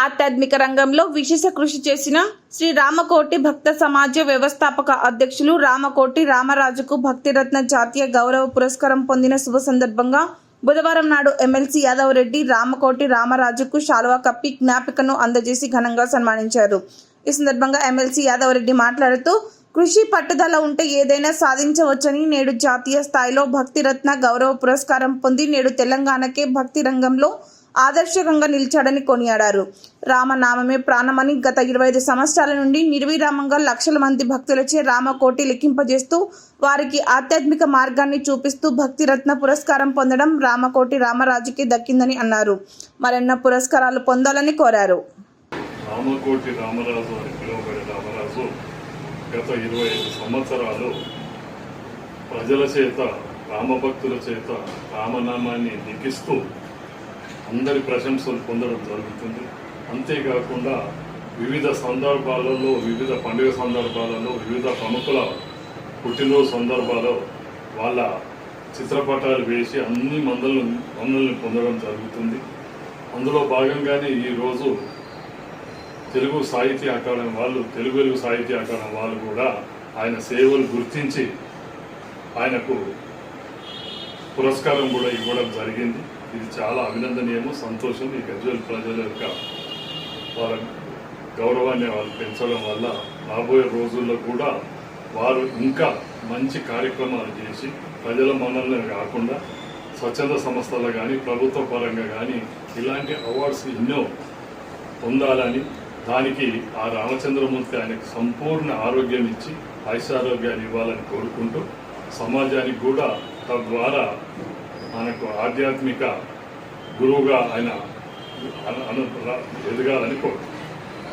ఆధ్యాత్మిక రంగంలో విశేష కృషి చేసిన శ్రీ రామకోటి భక్త సమాజ వ్యవస్థాపక అధ్యక్షులు రామకోటి రామరాజుకు భక్తిరత్న జాతీయ గౌరవ పురస్కారం పొందిన శుభ సందర్భంగా బుధవారం నాడు ఎమ్మెల్సీ యాదవ్ రెడ్డి రామకోటి రామరాజుకు శాలువా కప్పి జ్ఞాపికను అందజేసి ఘనంగా సన్మానించారు. ఈ సందర్భంగా ఎమ్మెల్సీ యాదవ్ రెడ్డి మాట్లాడుతూ కృషి పట్టుదల ఉంటే ఏదైనా సాధించవచ్చని నేడు జాతీయ స్థాయిలో భక్తిరత్న గౌరవ పురస్కారం పొంది నేడు తెలంగాణకే భక్తి రంగంలో ఆదర్శకంగా నిలిచాడని కొనియాడారు. రామనామమే ప్రాణమని గత ఇరవై ఐదు సంవత్సరాల నుండి నిర్విరామంగా లక్షల మంది భక్తులచే రామకోటి లెక్కింపజేస్తూ వారికి ఆధ్యాత్మిక మార్గాన్ని చూపిస్తూ భక్తిరత్న పురస్కారం పొందడం రామకోటి రామరాజుకి దక్కిందని అన్నారు. మరెన్నో పురస్కారాలు పొందాలని కోరారు. రామకోటి రామరాజు అని పిలువబడే రామరాజు గత ఇరవై ఐదు సంవత్సరాలు ప్రజల చేత రామభక్తుల చేత రామనామాన్ని లిఖిస్తూ అందరి ప్రశంసలు పొందడం జరుగుతుంది. అంతేకాకుండా వివిధ సందర్భాలలో వివిధ పండుగ సందర్భాలలో వివిధ ప్రముఖుల పుట్టినరోజు సందర్భాల్లో వాళ్ళ చిత్రపటాలు వేసి అన్ని మందలను మందలను పొందడం జరుగుతుంది. అందులో భాగంగానే ఈరోజు తెలుగు సాహిత్య అకాడమీ వాళ్ళు తెలుగు వెలుగు సాహిత్య అకాడమీ వాళ్ళు కూడా ఆయన సేవలు గుర్తించి ఆయనకు పురస్కారం కూడా ఇవ్వడం జరిగింది. ఇది చాలా అభినందనీయము సంతోషం. ఈ గజ్వల్ ప్రజల యొక్క వాళ్ళ గౌరవాన్ని వాళ్ళు పెంచడం వల్ల రాబోయే రోజుల్లో కూడా వారు ఇంకా మంచి కార్యక్రమాలు చేసి ప్రజల మనల్ని కాకుండా స్వచ్ఛంద సంస్థలు కానీ ప్రభుత్వ పరంగా కానీ ఇలాంటి అవార్డ్స్ ఎన్నో పొందాలని దానికి ఆ రామచంద్రమూర్తి ఆయనకు సంపూర్ణ ఆరోగ్యం ఇచ్చి ఆయుషారోగ్యాన్ని ఇవ్వాలని కోరుకుంటూ సమాజానికి కూడా తద్వారా మనకు ఆధ్యాత్మిక గురువుగా ఆయన అను- ఎదగాలని కోరుకుంటున్నాను